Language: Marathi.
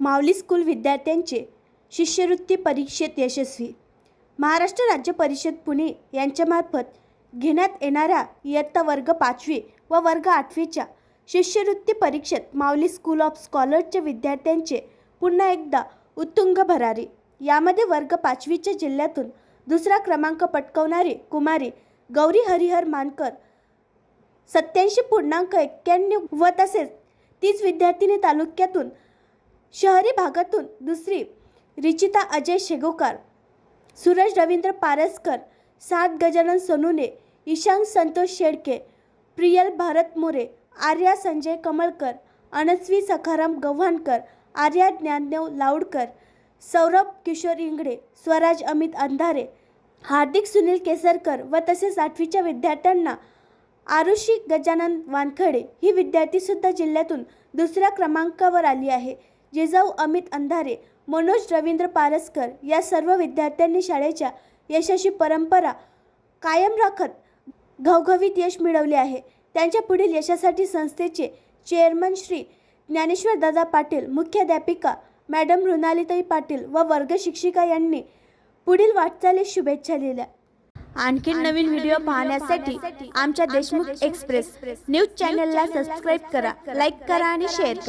माऊली स्कूल विद्यार्थ्यांचे शिष्यवृत्ती परीक्षेत यशस्वी. महाराष्ट्र राज्य परिषद पुणे यांच्यामार्फत घेण्यात येणाऱ्या इयत्ता वर्ग पाचवी व वर्ग आठवीच्या शिष्यवृत्ती परीक्षेत माऊली स्कूल ऑफ स्कॉलरच्या विद्यार्थ्यांचे पुन्हा एकदा उत्तुंग भरारी. यामध्ये वर्ग पाचवीच्या जिल्ह्यातून दुसरा क्रमांक पटकवणारी कुमारी गौरी हरिहर मानकर सत्याऐंशी पूर्णांक एक्क्याण्णव व तसेच तीच विद्यार्थिनी तालुक्यातून शहरी भागातून दुसरी रिचिता अजय शेगोकार सूरज रवींद्र पारसकर सात गजानन सोनुने ईशांक संतोष शेडके प्रियल भारत मोरे आर्या संजय कमळकर अनस्वी सखाराम गव्हाणकर आर्या ज्ञानदेव लाऊडकर सौरभ किशोर इंगडे स्वराज अमित अंधारे हार्दिक सुनील केसरकर व तसेच आठवीच्या विद्यार्थ्यांना आरुषी गजानन वानखडे ही विद्यार्थीसुद्धा जिल्ह्यातून दुसऱ्या क्रमांकावर आली आहे. जिजाऊ अमित अंधारे मनोज रवींद्र पारसकर या सर्व विद्यार्थ्यांनी शाळेच्या यशाची परंपरा कायम राखत घवघवीत यश मिळवले आहे. त्यांच्या पुढील यशासाठी संस्थेचे चेअरमन श्री ज्ञानेश्वर दादा पाटील मुख्याध्यापिका मॅडम मृणालीताई पाटील व वर्ग शिक्षिका यांनी पुढील वाटचालीस शुभेच्छा दिल्या आणखी नवीन व्हिडिओ पाहण्यासाठी आमच्या देशमुख एक्सप्रेस न्यूज चॅनलला सबस्क्राईब करा लाईक करा आणि शेअर करा.